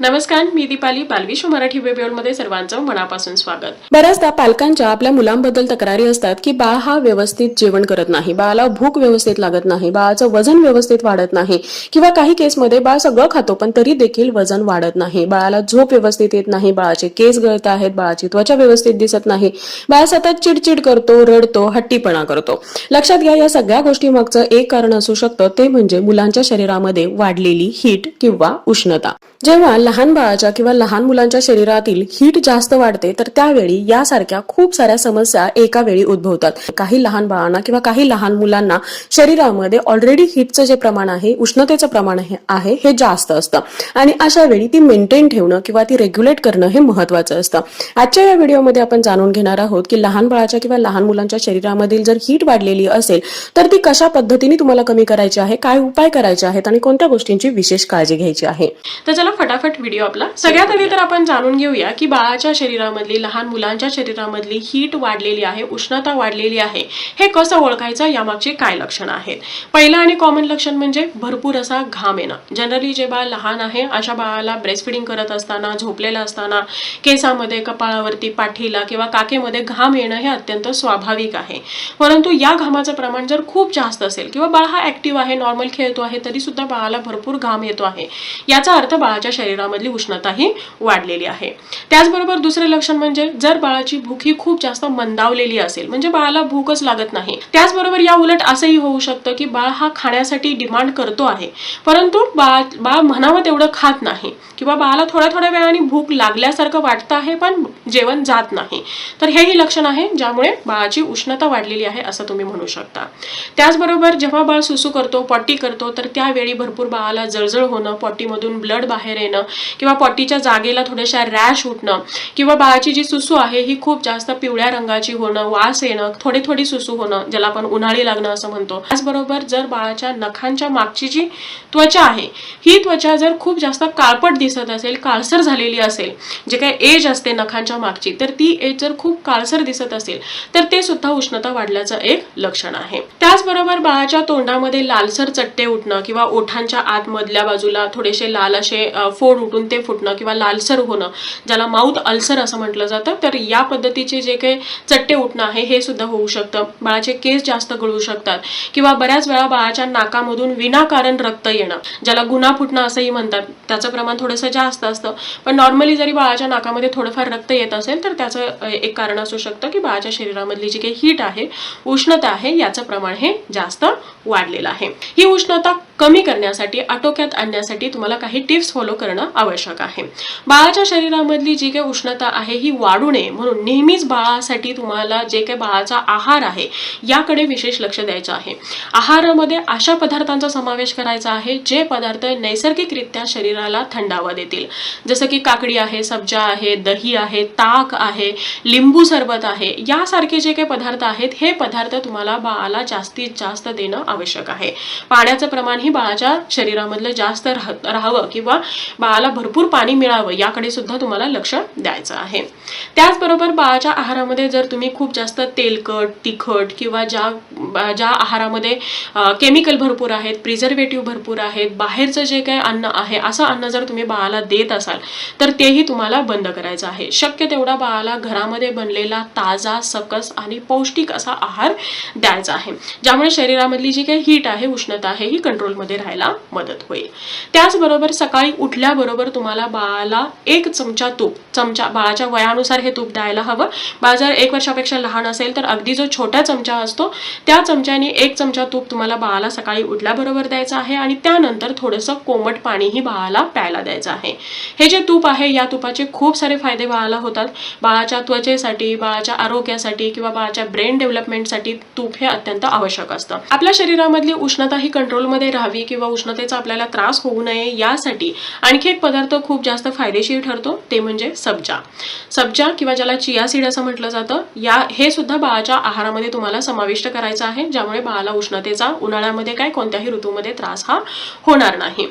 नमस्कार मी दीपाली बालविश्व मराठी वेबवर्ल्डमध्ये सर्वांचं मनापासून स्वागत. बऱ्याचदा पालकांच्या आपल्या मुलांबद्दल तक्रारी असतात की बाळ हा व्यवस्थित जेवण करत नाही बाळाला भूक व्यवस्थित लागत नाही बाळाचं वजन व्यवस्थित वाढत नाही किंवा काही केसमध्ये बाळ सगळं खातो पण तरी देखील वजन वाढत नाही. बाळाला झोप व्यवस्थित येत नाही बाळाचे केस गळत आहेत बाळाची त्वचा व्यवस्थित दिसत नाही. बाळ सतत चिडचिड करतो रडतो हट्टीपणा करतो. लक्षात घ्या या सगळ्या गोष्टी मागचं एक कारण असू शकतं ते म्हणजे मुलांच्या शरीरामध्ये वाढलेली हीट किंवा उष्णता. जेव्हा लहान बाळाच्या किंवा लहान मुलांच्या शरीरातील हीट जास्त वाढते तर त्यावेळी यासारख्या खूप साऱ्या समस्या एका वेळी उद्भवतात. काही लहान बाळांना किंवा काही लहान मुलांना शरीरामध्ये ऑलरेडी हीटचं जे प्रमाण आहे उष्णतेचं प्रमाण आहे- हे जास्त असतं. आणि अशा वेळी ती मेंटेन ठेवणं किंवा ती रेग्युलेट करणं हे महत्वाचं असतं. आजच्या या व्हिडिओमध्ये आपण जाणून घेणार आहोत की लहान बाळाच्या किंवा लहान मुलांच्या शरीरामधील जर हीट वाढलेली असेल तर ती कशा पद्धतीने तुम्हाला कमी करायची आहे काय उपाय करायचे आहेत आणि कोणत्या गोष्टींची विशेष काळजी घ्यायची आहे? तर चला फटाफट व्हिडिओ आपला. सगळ्यात आधी तर आपण जाणून घेऊया की बाळाच्या शरीरामधली लहान मुलांच्या शरीरामधली हीट वाढलेली आहे उष्णता वाढलेली आहे. हे कसं ओळखायचं? यामागची काय लक्षणं आहेत? पहिलं आणि कॉमन लक्षण म्हणजे भरपूर असा घाम येणं. जनरली जे बाळ लहान आहे अशा बाळाला ब्रेस्ट फिडिंग करत असताना झोपलेलं असताना केसामध्ये कपाळावरती पाठीला किंवा काकेमध्ये घाम येणं हे अत्यंत स्वाभाविक आहे. परंतु या घामाचं प्रमाण जर खूप जास्त असेल किंवा बाळ हा ऍक्टिव्ह आहे नॉर्मल खेळतो आहे तरी सुद्धा बाळाला भरपूर घाम येतो आहे. याचा अर्थ बाळाच्या शरीरामधली उष्णता ही वाढलेली आहे. त्याचबरोबर दुसरे लक्षण म्हणजे जर बाळाची भूक ही खूप जास्त मंदावलेली असेल म्हणजे बाळाला भूकच लागत नाही त्याचबरोबर या उलट असंही होऊ शकतं की बाळ हा खाण्यासाठी डिमांड करतो आहे परंतु बाळ बाळ म्हणावं तेवढं खात नाही किंवा बाळाला थोड्या थोड्या वेळाने भूक लागल्यासारखं वाटतं आहे पण जेवण जात नाही. तर हेही लक्षण आहे ज्यामुळे बाळाची उष्णता वाढलेली आहे असं तुम्ही म्हणू शकता. त्याचबरोबर जेव्हा बाळ सुसू करतो पॉटी करतो तर त्यावेळी भरपूर बाळाला जळजळ होणं पॉटीमधून ब्लड बाहेर येणं किंवा पॉटीच्या जागेला थोड्याशा रॅश उठणं किंवा बाळाची जी सुसू आहे ही खूप जास्त पिवळ्या रंगाची होणं वास येणं थोडी थोडी सुसू होणं ज्याला आपण उन्हाळी लागणं असं म्हणतो. त्याचबरोबर जर बाळाच्या नखांच्या मागची जी त्वचा आहे ही त्वचा जर खूप जास्त काळपट दिसत असेल काळसर झालेली असेल जे काही एज असते नखांच्या मागची तर ती एज जर खूप काळसर दिसत असेल तर ते सुद्धा उष्णता वाढल्याचं एक लक्षण आहे. त्याचबरोबर बाळाच्या तोंडामध्ये लालसर चट्टे उठणं किंवा ओठांच्या आतमधल्या बाजूला थोडेसे लाल असे फोड फुटून ते फुटणं किंवा लालसर होणं ज्याला माउथ अल्सर असं म्हटलं जातं तर या पद्धतीचे जे काही चट्टे उठणं आहे हे सुद्धा होऊ शकतं. बाळाचे केस जास्त गळू शकतात. किंवा बऱ्याच वेळा बाळाच्या नाकामधून विनाकारण रक्त येणं ज्याला गुन्हा फुटणं असंही म्हणतात. त्याचं प्रमाण थोडंसं जास्त असतं. पण नॉर्मली जरी बाळाच्या नाकामध्ये थोडंफार रक्त येत असेल तर त्याचं एक कारण असू शकतं की बाळाच्या शरीरामधली जी काही हीट आहे उष्णता आहे याचं प्रमाण हे जास्त वाढलेलं आहे. ही उष्णता कमी करण्यासाठी आटोक्यात आणण्यासाठी तुम्हाला काही टिप्स फॉलो करणं आवश्यक आहे. बाळाच्या शरीरामधली जी काही उष्णता आहे ही वाढू नये. म्हणून नेहमीच बाळासाठी तुम्हाला जे काही बाळाचा आहार आहे याकडे विशेष लक्ष द्यायचं आहे. आहारामध्ये अशा पदार्थांचा समावेश करायचा आहे जे पदार्थ नैसर्गिकरित्या शरीराला थंडावा देतील. जसं की काकडी आहे सब्जा आहे दही आहे ताक आहे लिंबू सरबत आहे यासारखे जे काही पदार्थ आहेत हे पदार्थ तुम्हाला बाळाला जास्तीत जास्त देणं आवश्यक आहे. पाण्याचं प्रमाण ही बाळाच्या शरीरामधलं जास्त राह राहावं किंवा बाळाला भरपूर पाणी मिळावं याकडे सुद्धा तुम्हाला लक्ष द्यायचं आहे. त्याचबरोबर बाळाच्या आहारामध्ये जर तुम्ही खूप जास्त तेलकट तिखट किंवा ज्या ज्या आहारामध्ये केमिकल भरपूर आहेत प्रिझर्वेटिव्ह भरपूर आहेत बाहेरचं जे काही अन्न आहे असं अन्न जर तुम्ही बाळाला देत असाल तर तेही तुम्हाला बंद करायचं आहे. शक्य तेवढा बाळाला घरामध्ये बनलेला ताजा सकस आणि पौष्टिक असा आहार द्यायचा आहे ज्यामुळे शरीरामधली जी काही हीट आहे उष्णता आहे ही कंट्रोलमध्ये राहायला मदत होईल. त्याचबरोबर सकाळी उठल्याबरोबर तुम्हाला बाळाला एक चमचा तूप चमचा बाळाच्या वयानुसार हे तूप द्यायला हवं. बाळ जर एक वर्षापेक्षा लहान असेल तर अगदी जो छोटा चमचा असतो त्या चमच्याने एक चमचा तूप तुम्हाला बाळाला सकाळी उठल्याबरोबर द्यायचा आहे आणि त्यानंतर थोडंसं कोमट पाणीही बाळाला प्यायला द्यायचं आहे. हे जे तूप आहे या तुपाचे खूप सारे फायदे बाळाला होतात. बाळाच्या त्वचेसाठी बाळाच्या आरोग्यासाठी किंवा बाळाच्या ब्रेन डेव्हलपमेंटसाठी तूप हे अत्यंत आवश्यक असतं. आपल्या शरीरामधली उष्णता ही कंट्रोलमध्ये हवी किंवा उष्णतेचा आपल्याला त्रास होऊ नये यासाठी आणखी एक पदार्थ खूप जास्त फायदेशीर ठरतो ते म्हणजे सब्जा. सब्जा किंवा ज्याला चिया सीड असं म्हटलं जातं या हे सुद्धा बाळाच्या आहारामध्ये तुम्हाला समाविष्ट करायचं आहे ज्यामुळे बाळाला उष्णतेचा उन्हाळ्यामध्ये काय कोणत्याही ऋतूमध्ये त्रास हा होणार नाही.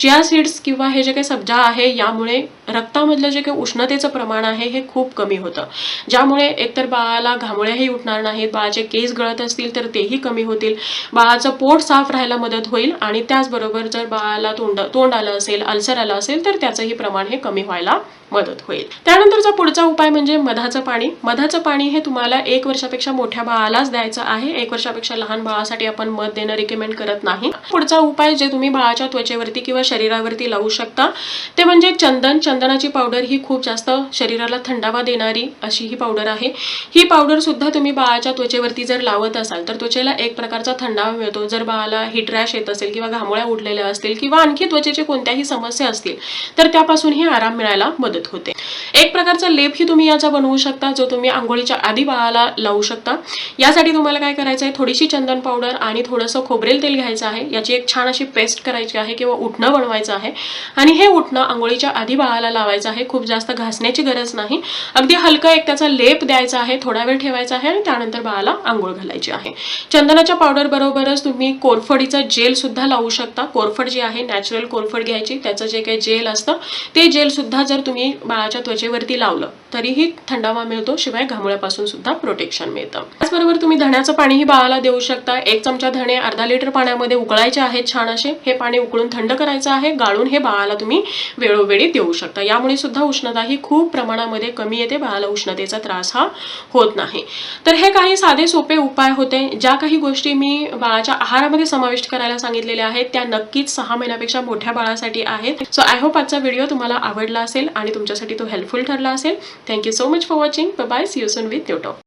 चिया सीड्स किंवा हे जे काही सब्जा आहे यामुळे रक्तामधलं जे काही उष्णतेचं प्रमाण आहे हे खूप कमी होतं. ज्यामुळे एकतर बाळाला घामोळ्याही उठणार नाहीत बाळाचे केस गळत असतील तर तेही कमी होतील. बाळाचं पोट साफ राहायला मदत होईल आणि त्याचबरोबर जर बाळाला तोंड तोंड आलं असेल अल्सर आलं असेल तर त्याचंही प्रमाण हे कमी व्हायला मदत होईल. त्यानंतरचा पुढचा उपाय म्हणजे मधाचं पाणी. मधाचं पाणी हे तुम्हाला एक वर्षापेक्षा मोठ्या बाळालाच द्यायचं आहे. एक वर्षापेक्षा लहान बाळासाठी आपण मध देणं रिकमेंड करत नाही. पुढचा उपाय जे तुम्ही बाळाच्या त्वचेवरती किंवा शरीरावरती लावू शकता ते म्हणजे चंदन. चंदनाची पावडर ही खूप जास्त शरीराला थंडावा देणारी अशी ही पावडर आहे. ही पावडर सुद्धा तुम्ही बाळाच्या त्वचेवरती जर लावत असाल तर त्वचेला एक प्रकारचा थंडावा मिळतो. जर बाळाला हिट रॅश येत असेल किंवा घामोळ्या उठलेल्या असतील किंवा आणखी त्वचेचे कोणत्याही समस्या असतील तर त्यापासूनही आराम मिळायला मदत होते. एक प्रकारचा लेपही तुम्ही याचा बनवू शकता जो तुम्ही आंघोळीच्या आधी बाळाला लावू शकता. यासाठी तुम्हाला काय करायचं आहे थोडीशी चंदन पावडर आणि थोडंसं खोबरेल तेल घ्यायचं आहे. याची एक छान अशी पेस्ट करायची आहे किंवा उठणं बनवायचं आहे. आणि हे उठणं आंघोळीच्या आधी बाळाला लावायचं आहे. खूप जास्त घासण्याची गरज नाही. अगदी हलका एक त्याचा लेप द्यायचा आहे थोडा वेळ ठेवायचा आहे आणि त्यानंतर बाळाला आंघोळ घालायची आहे. चंदनाच्या पावडर बरोबरच तुम्ही कोरफडीचं जेल सुद्धा लावू शकता. कोरफड जे आहे नॅचरल कोरफड घ्यायची. त्याचं जे काही जेल असतं ते जेल सुद्धा जर तुम्ही बाळाच्या त्वचेवरती लावलं. तरीही थंडावा मिळतो शिवाय घामोळ्यापासून सुद्धा प्रोटेक्शन मिळतं. त्याचबरोबर तुम्ही धण्याचं पाणीही बाळाला देऊ शकता. एक चमचा धणे अर्धा लिटर पाण्यामध्ये उकळायचे आहेत छान असे. हे पाणी उकळून थंड करायचं आहे. गाळून हे बाळाला तुम्ही वेळोवेळी देऊ शकता. यामुळे सुद्धा उष्णता ही खूप प्रमाणामध्ये कमी येते. बाळाला उष्णतेचा त्रास हा होत नाही. तर हे काही साधे सोपे उपाय होते. ज्या काही गोष्टी मी बाळाच्या आहारामध्ये समाविष्ट करायला सांगितलेल्या आहेत त्या नक्कीच सहा महिन्यापेक्षा मोठ्या बाळासाठी आहेत. सो आय होप आजचा व्हिडिओ तुम्हाला आवडला असेल आणि तुमच्यासाठी तो हेल्पफुल ठरला असेल. Thank you so much for watching. Bye-bye. See you soon with new.